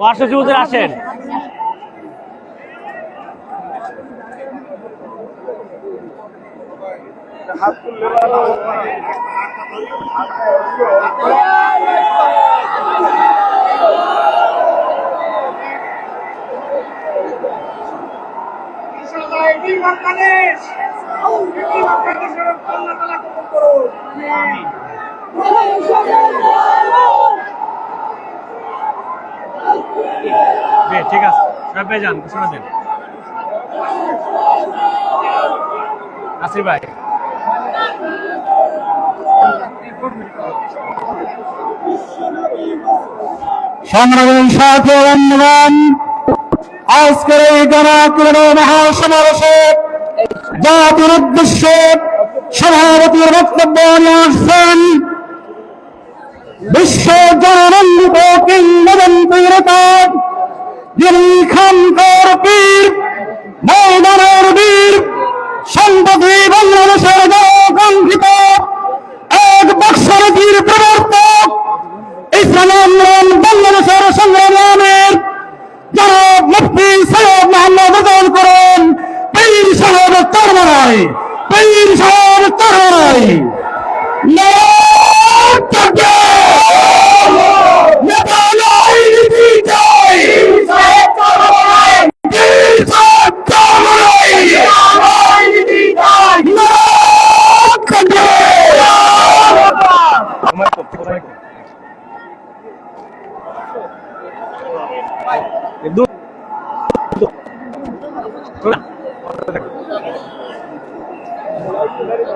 মহাশিব হুজুর আসেন। বাংলাদেশ বাংলাদেশের কবুল করুন ঠিক আছে। সবাই পেয়ে যান কিছু না দেন নাসির ভাই সভাপতির বক্তব্য বিশ্ব জননন্দিত কিংবদন্তির নেতা যিনি খানকার পীর ময়দানের বীর সম্প্রতি বাংলাদেশের জনকাঙ্ক্ষিত এক বক্সরতির প্রবর্তক, ইসলাম আন্দোলন বাংলাদেশের সংগ্রামের যারা মুফতি সৈয়দ মোহাম্মদ রেজাউল করেন পীর সাহেব তরমারাই পীর সাহেব তরমারাই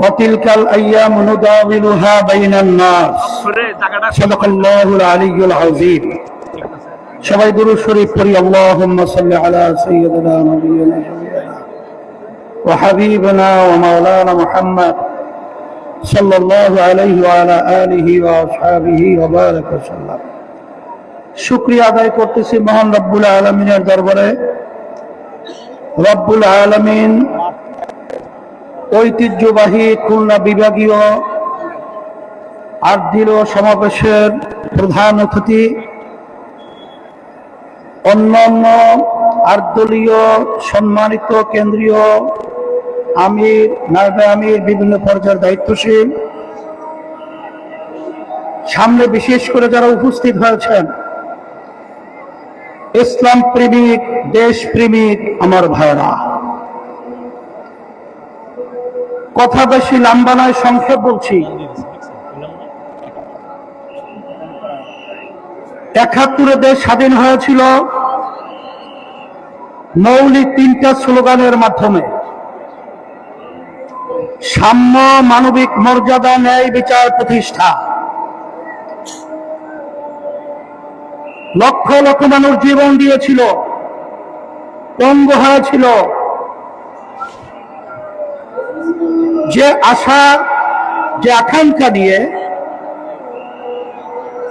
وتلك الأيام نداولها بين الناس সরে জায়গাটা صدق الله العلي العظيم ঠিক আছে সবাই দুরূদ শরীফ পড়ি আল্লাহুম্মা সাল্লি আলা সাইয়্যিদিনা নাবিয়িনা ওয়া হাবিবিনা ওয়া মাওলানা মুহাম্মদ সাল্লাল্লাহু আলাইহি ওয়া আলা আলিহি ওয়া আসহাবিহি ওয়া বারাকা সাল্লাম শুকরিয়া আদায় করতেছি মহান রব্বুল আলামিনের দরবারে রব্বুল আলামিন ঐতিহ্যবাহী খুলনা বিভাগীয় আর্দিল সমাবেশের প্রধান অতিথি, অন্যান্য আর্দলীয় সম্মানিত কেন্দ্রীয় আমির, নায়বে আমির, বিভিন্ন পর্যায়ের দায়িত্বশীল। সামনে বিশেষ করে যারা উপস্থিত হয়েছেন, ইসলাম প্রেমিক, দেশ প্রেমিক, আমার ভাইরা কথা বেশি লম্বা নয়, সংক্ষেপ বলছি। একাত্তরে দেশ স্বাধীন হয়েছিল। মৌলিক তিনটা স্লোগানের মাধ্যমে। সাম্য মানবিক মর্যাদা ন্যায় বিচার প্রতিষ্ঠা। লক্ষ লক্ষ মানুষ জীবন দিয়েছিল। পঙ্গ হয়েছিল যে আশা, যে আকাঙ্ক্ষা নিয়ে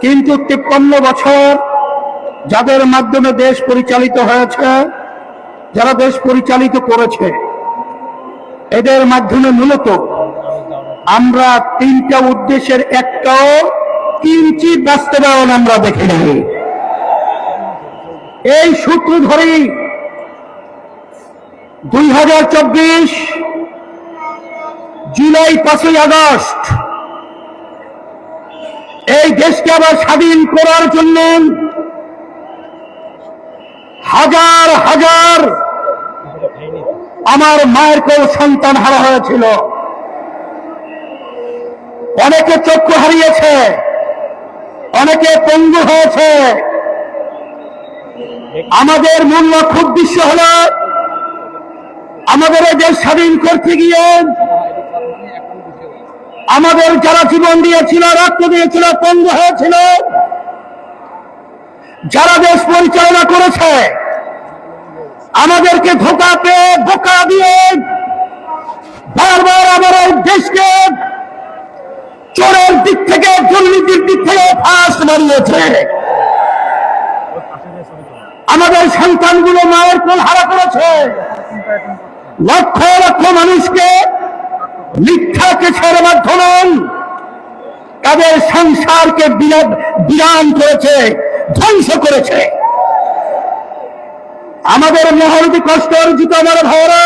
কিন্তু তিপ্পান্ন বছর যাদের মাধ্যমে দেশ পরিচালিত হয়েছে, যারা দেশ পরিচালিত করেছে, এদের মাধ্যমে মূলত আমরা তিনটা উদ্দেশ্যের একটাও কিঞ্চিত বাস্তবায়ন আমরা দেখি নাই। এই সূত্র ধরেই দুই হাজার চব্বিশ জুলাই পাঁচই আগস্ট। এই দেশকে আবার স্বাধীন করার জন্য হাজার হাজার আমার মায়ের কেউ সন্তান হারা হয়েছিল। অনেকে চক্ষু হারিয়েছে, অনেকে পঙ্গু হয়েছে। আমাদের মূল লক্ষ্য উদ্দেশ্য হল। আমাদের দেশ স্বাধীন করতে গিয়ে আমাদের যারা জীবন দিয়েছিল, রক্ত দিয়েছিল পঙ্গু হয়েছিল, যারা দেশ পরিচালনা করেছে, আমাদেরকে ধোকা পেয়ে, ধোকা দিয়ে বারবার এই দেশকে চোরের দিক থেকে, দুর্নীতির দিক থেকে ফাঁস মারিয়েছে। আমাদের সন্তানগুলো মায়ের কোল হারা করেছে। লক্ষ লক্ষ মানুষকে মিথ্যা কেছের মাধ্যমে তাদের সংসারকে বিরান করেছে, ধ্বংস করেছে। আমাদের মহারতী কষ্ট অর্জিত আমার ভাইরা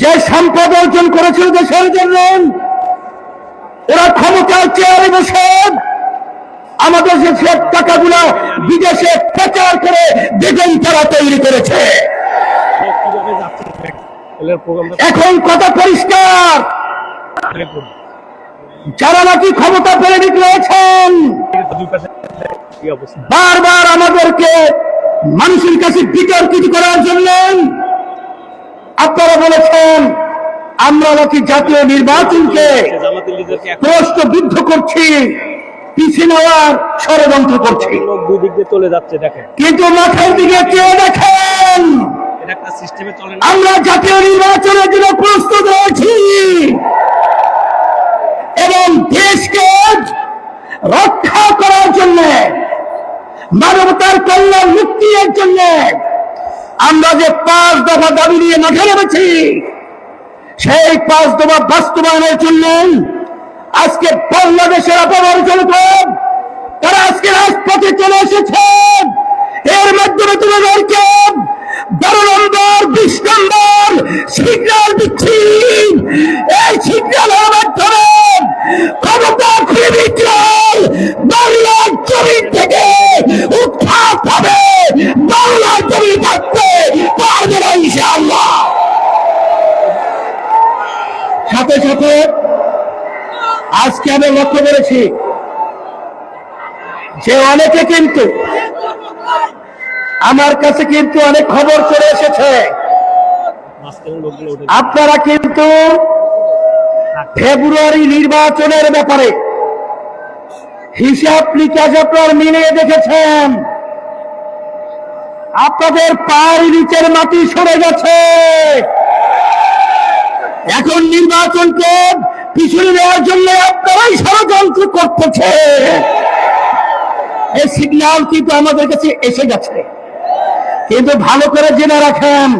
যে সম্পদ অর্জন করেছিল দেশের জন্য, ওরা ক্ষমতার চেয়ারে বসে আমাদের দেশের টাকাগুলো বিদেশে প্রচার করে বেতন তারা তৈরি করেছে। এখন কথা পরিষ্কার। যারা নাকি ক্ষমতা পেরে রয়েছেন বারবার আমাদেরকে মানুষের কাছে বিতর্কিত করার জন্য আপনারা বলেছেন আমরা নাকি জাতীয় নির্বাচনকে প্রশ্নবিদ্ধ করছি পিছিয়ে নেওয়ার ষড়যন্ত্র করছি। দুই দিক দিয়ে চলে যাচ্ছে দেখেন। কিন্তু মাথার দিকে চেয়ে দেখেন আমরা জাতীয় নির্বাচনের জন্য প্রস্তুত রয়েছি। এবং দেশকে রক্ষা করার জন্য, মানবতার কল্যাণ মুক্তির জন্য আমরা যে পাঁচ দফা দাবি নিয়ে মাঠে নেমেছি, সেই পাঁচ দফা বাস্তবায়নের জন্য আজকে বাংলাদেশের অপরাজনিত তারা আজকে রাজপথে চলে এসেছেন এর মাধ্যমে তোমাদেরকে বারো নম্বর বিশ নম্বর সিগন্যাল দিচ্ছি এই সিগন্যালের মাধ্যমে ক্ষমতা বিক্রয় বাংলার জমিন থেকে। উৎখাত হবে বাংলার জমি থাকতে পারবে না ইনশাআল্লাহ। সাথে সাথে আজকে আমি লক্ষ্য করেছি যে অনেকে কিন্তু আমার কাছে কিন্তু অনেক খবর চলে এসেছে। আপনারা কিন্তু ফেব্রুয়ারি নির্বাচনের ব্যাপারে হিসাব নিকাশ আপনার মিলিয়ে দেখেছেন। আপনাদের পায়ের নিচের মাটি সরে গেছে। এখন নির্বাচনকে পিছনে নেওয়ার জন্য আপনারাই ষড়যন্ত্র করতেছে। এই সিগন্যাল কিন্তু আমাদের কাছে এসে গেছে। কিন্তু ভালো করে জেনে রাখেন।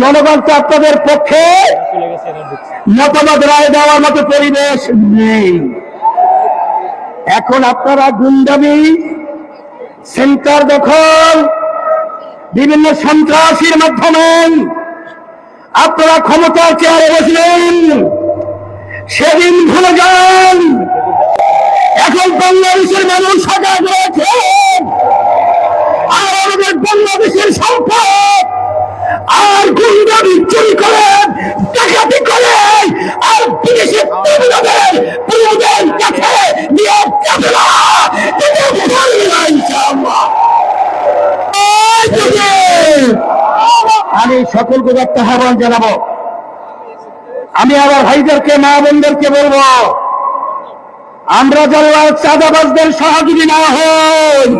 জনগণ তো আপনাদের পক্ষে মতামত রায় দেওয়ার মতো পরিবেশ নেই। এখন আপনারা গুন্ডামি, সেন্টার দখল, বিভিন্ন সন্ত্রাসীর মাধ্যমে আপনারা ক্ষমতার চেয়ারে বসলেন। সেদিন ভুলে যান। এখন বাংলাদেশের মানুষ সজাগ রয়েছে। আর আমাদের বাংলাদেশের সম্পদ। আর গুন্ডামি চুরি করে, ডাকাতি করে, আর বিদেশে তরুণদের তরুণদের কাছে নিয়ে যাবে না। আমি সকলকে একটা আহ্বান জানাব। আমি আমার ভাইদেরকে, মা বোনদেরকে বলব, আমরা যারা চাঁদাবাজদের সহযোগী না হই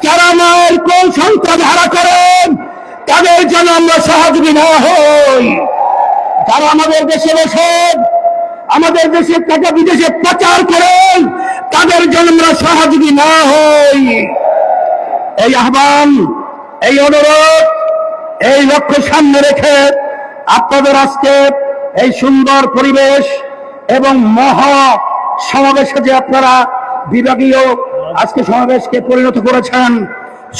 যারা মায়ের কোন সন্তান হারা করেন, তাদের জন্য আমরা সহযোগী না হই। যারা আমাদের দেশে বসে আমাদের দেশে টাকা বিদেশে পাচার করেন, তাদের জন্য আমরা সহযোগী না হই। এই আহ্বান, এই অনুরোধ, এই লক্ষ্য সামনে রেখে আপনাদের আজকে এই সুন্দর পরিবেশ এবং মহা সমাবেশে যে আপনারা বিভাগীয় আজকে সমাবেশকে পরিণত করেছেন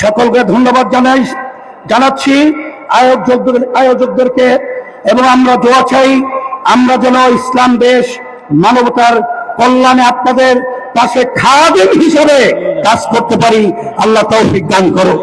সকলকে ধন্যবাদ জানাই, জানাচ্ছি আয়োজকদের আয়োজকদেরকে, এবং আমরা দোয়া চাই, আমরা যেন ইসলাম দেশ মানবতার কল্যাণে আপনাদের পাশে খাদিম হিসেবে কাজ করতে পারি। আল্লাহ তৌফিক দান করো